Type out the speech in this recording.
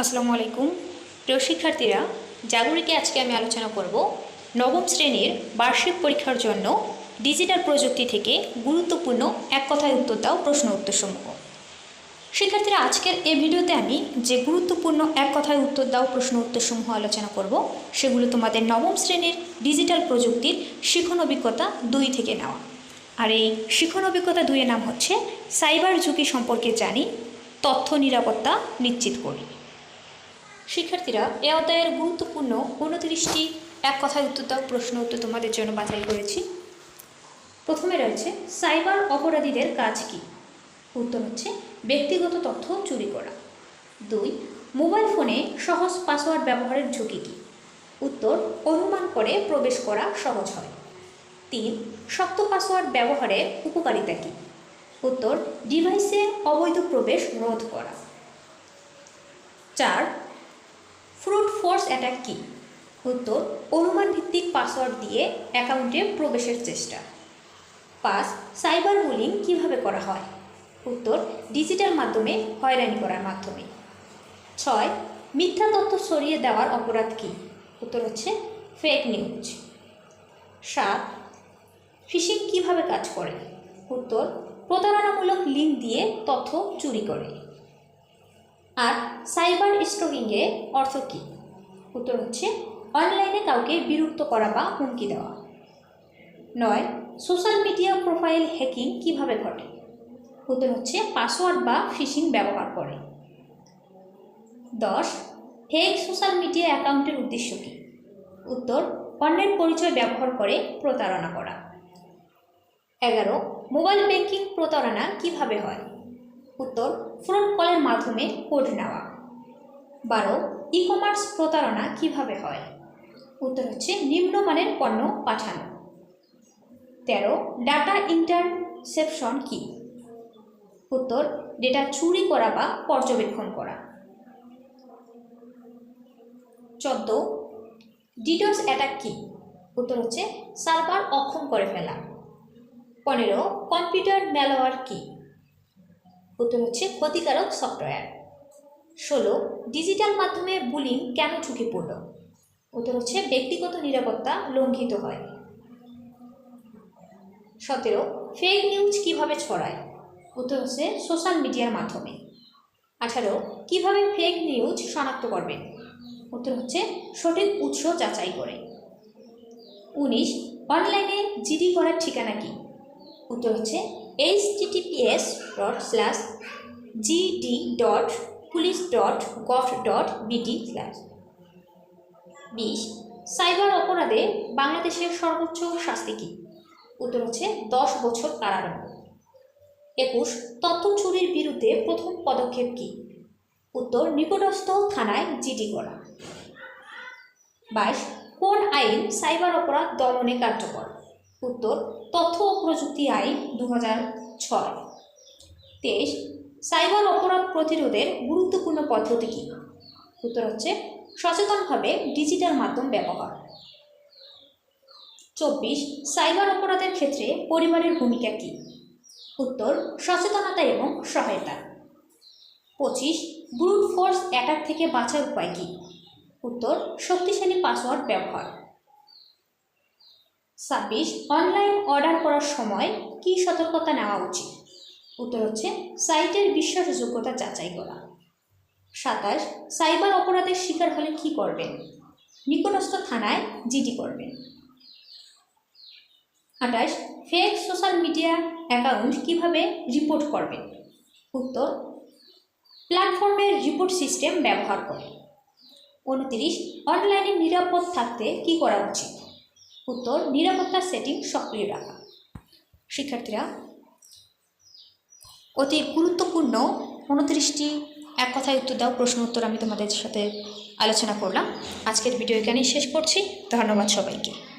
আসসালামু আলাইকুম। প্রিয় শিক্ষার্থীরা, জাগরিকে আজকে আমি আলোচনা করব নবম শ্রেণির বার্ষিক পরীক্ষার জন্য ডিজিটাল প্রযুক্তি থেকে গুরুত্বপূর্ণ এক কথায় উত্তর দাও প্রশ্ন উত্তরসমূহ। শিক্ষার্থীরা, আজকের এই ভিডিওতে আমি যে গুরুত্বপূর্ণ এক কথায় উত্তর দাও প্রশ্ন উত্তরসমূহ আলোচনা করব, সেগুলো তোমাদের নবম শ্রেণির ডিজিটাল প্রযুক্তির শিখন অভিজ্ঞতা দুই থেকে নেওয়া। আর এই শিখন অভিজ্ঞতা দুইয়ের নাম হচ্ছে সাইবার ঝুঁকি সম্পর্কে জানি, তথ্য নিরাপত্তা নিশ্চিত করি। শিক্ষার্থীরা এ অধ্যায়ের গুরুত্বপূর্ণ উনত্রিশটি এক কথায় উত্তর দাও প্রশ্ন উত্তর তোমাদের জন্য বাছাই করেছি। প্রথমে রয়েছে, সাইবার অপরাধীদের কাজ কি? উত্তর হচ্ছে, ব্যক্তিগত তথ্য চুরি করা। দুই, মোবাইল ফোনে সহজ পাসওয়ার্ড ব্যবহারের ঝুঁকি কী? উত্তর, অনুমান করে প্রবেশ করা সহজ হয়। তিন, শক্ত পাসওয়ার্ড ব্যবহারের উপকারিতা কী? উত্তর, ডিভাইসে অবৈধ প্রবেশ রোধ করা। চার ফ্রুট ফোর্স অ্যাটাক কী? উত্তর অনুমান ভিত্তিক পাসওয়ার্ড দিয়ে অ্যাকাউন্টে প্রবেশের চেষ্টা। পাঁচ, সাইবার বুলিং কীভাবে করা হয়? উত্তর, ডিজিটাল মাধ্যমে হয়রানি করার মাধ্যমে। ছয়, মিথ্যা তথ্য ছড়িয়ে দেওয়ার অপরাধ কী? উত্তর হচ্ছে ফেক নিউজ সাত ফিশিং কীভাবে কাজ করে? উত্তর, প্রতারণামূলক লিঙ্ক দিয়ে তথ্য চুরি করে। আর সাইবার স্টকিংয়ে অর্থ কী? উত্তর হচ্ছে, অনলাইনে কাউকে বিরক্ত করা বা হুমকি দেওয়া। নয়, সোশ্যাল মিডিয়া প্রোফাইল হ্যাকিং কীভাবে ঘটে? উত্তর হচ্ছে, পাসওয়ার্ড বা ফিশিং ব্যবহার করে। দশ ফেক সোশ্যাল মিডিয়া অ্যাকাউন্টের উদ্দেশ্য কী? উত্তর, অন্যের পরিচয় ব্যবহার করে প্রতারণা করা। এগারো, মোবাইল ব্যাংকিং প্রতারণা কীভাবে হয়? উত্তর ফোন কলের মাধ্যমে কোড নেওয়া। বারো ই কমার্স প্রতারণা কীভাবে হয়? উত্তর হচ্ছে, নিম্নমানের পণ্য পাঠানো। তেরো ডাটা ইন্টারসেপশন কি? উত্তর ডেটা চুরি করা বা পর্যবেক্ষণ করা। চোদ্দ ডিডোস অ্যাটাক কি? উত্তর হচ্ছে, সার্ভার অক্ষম করে ফেলা। পনেরো কম্পিউটার ম্যালওয়ার কি? উত্তর হচ্ছে ক্ষতিকারক সফটওয়্যার। ষোলো, ডিজিটাল মাধ্যমে বুলিং কেন ঝুঁকিপূর্ণ? উত্তর হচ্ছে ব্যক্তিগত নিরাপত্তা লঙ্ঘিত হয়। সতেরো ফেক নিউজ কীভাবে ছড়ায়? উত্তর হচ্ছে সোশ্যাল মিডিয়ার মাধ্যমে। আঠারো, কীভাবে ফেক নিউজ শনাক্ত করবেন? উত্তর হচ্ছে সঠিক উৎস যাচাই করে। উনিশ অনলাইনে জিডি করার ঠিকানা কি? উত্তর হচ্ছে H TTPS dot slash GD dot police dot gov dot BD slash বিশ, সাইবার অপরাধে বাংলাদেশের সর্বোচ্চ শাস্তি কী? উত্তর হচ্ছে দশ বছর কারাদণ্ড। একুশ, তথ্য চুরির বিরুদ্ধে প্রথম পদক্ষেপ কী? উত্তর, নিকটস্থ থানায় জিডি করা। বাইশ, কোন আইন সাইবার অপরাধ দমনে কার্যকর? উত্তর, তথ্য ও প্রযুক্তি আইন দু হাজার ছয়। তেইশ, সাইবার অপরাধ প্রতিরোধের গুরুত্বপূর্ণ পদ্ধতি কী? উত্তর হচ্ছে, সচেতনভাবে ডিজিটাল মাধ্যম ব্যবহার। চব্বিশ, সাইবার অপরাধের ক্ষেত্রে পরিবারের ভূমিকা কী? উত্তর, সচেতনতা এবং সহায়তা। পঁচিশ, ব্রুট ফোর্স অ্যাটাক থেকে বাঁচার উপায় কী? উত্তর, শক্তিশালী পাসওয়ার্ড ব্যবহার। ছাব্বিশ অনলাইন অর্ডার করার সময় কী সতর্কতা নেওয়া উচিত? উত্তর হচ্ছে সাইটের বিশ্বাসযোগ্যতা যাচাই করা। সাতাশ সাইবার অপরাধের শিকার হলে কী করবেন? নিকটস্থ থানায় জিডি করবেন। আঠাশ ফেক সোশ্যাল মিডিয়া অ্যাকাউন্ট কীভাবে রিপোর্ট করবেন? উত্তর প্ল্যাটফর্মের রিপোর্ট সিস্টেম ব্যবহার করে উনত্রিশ অনলাইনে নিরাপদ থাকতে কি করা উচিত? উত্তর, নিরাপত্তা সেটিং সক্রিয় রাখা। শিক্ষার্থীরা, অতি গুরুত্বপূর্ণ উনত্রিশটি এক কথায় উত্তর দাও, প্রশ্ন উত্তর আমি তোমাদের সাথে আলোচনা করলাম। আজকের ভিডিও এখানেই শেষ করছি। ধন্যবাদ সবাইকে।